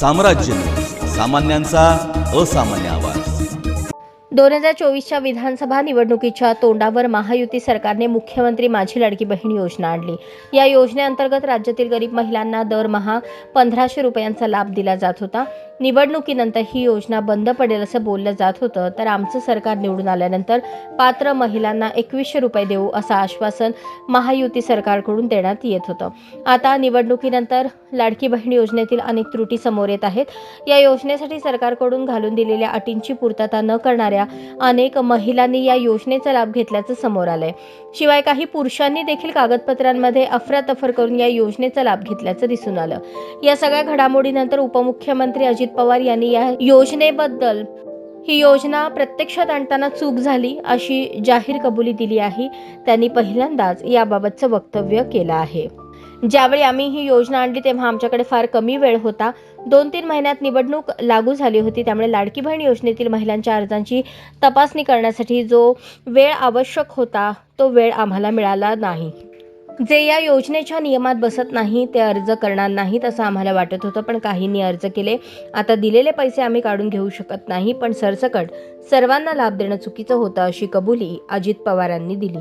साम्राज्य सामान्यांचा असामान्य आवाज. दोन हजार चोवीसच्या विधानसभा निवडणुकीच्या तोंडावर महायुती सरकारने मुख्यमंत्री माझी लाडकी बहीण योजना आणली. या योजनेअंतर्गत राज्यातील गरीब महिलांना दरमहा पंधराशे रुपयांचा लाभ दिला जात होता. निवडणुकीनंतर ही योजना बंद पडेल असं बोललं जात होतं. तर आमचं सरकार निवडून आल्यानंतर पात्र महिलांना एकवीसशे रुपये देऊ असं आश्वासन महायुती सरकारकडून देण्यात येत होतं. आता निवडणुकीनंतर लाडकी बहीण योजनेतील अनेक त्रुटी समोर येत आहेत. या योजनेसाठी सरकारकडून घालून दिलेल्या अटींची पूर्तता न करणाऱ्या अनेक महिलांनी या योजनेचा लाभ घेतल्याचं समोर आलंय. शिवाय काही पुरुषांनी देखील कागदपत्रांमध्ये अफरातफर करून या योजनेचा लाभ घेतल्याचं दिसून आलं. या सगळ्या घडामोडीनंतर उपमुख्यमंत्री अजित पवार यांनी या योजनेबद्दल. ही योजना प्रत्यक्षात आणताना चूक झाली अशी जाहीर कबुली दिली आहे. त्यांनी पहिल्यांदाच याबाबतचं वक्तव्य केलं आहे. ज्यावेळी आम्ही ही योजना आणली तेव्हा आमच्याकडे फार कमी वेळ होता. दोन तीन महिन्यात निवडणूक लागू झाली होती. त्यामुळे लाडकी बहीण योजनेतील महिलांच्या अर्जांची तपासणी करण्यासाठी जो वेळ आवश्यक होता तो वेळ आम्हाला मिळाला नाही. जे या योजनेच्या नियमात बसत नाही ते अर्ज करणार नाहीत असं आम्हाला वाटत होतं पण काहींनी अर्ज केले. आता दिलेले पैसे आम्ही काढून घेऊ शकत नाही पण सरसकट सर्वांना लाभ देणं चुकीचं होतं अशी कबुली अजित पवारांनी दिली.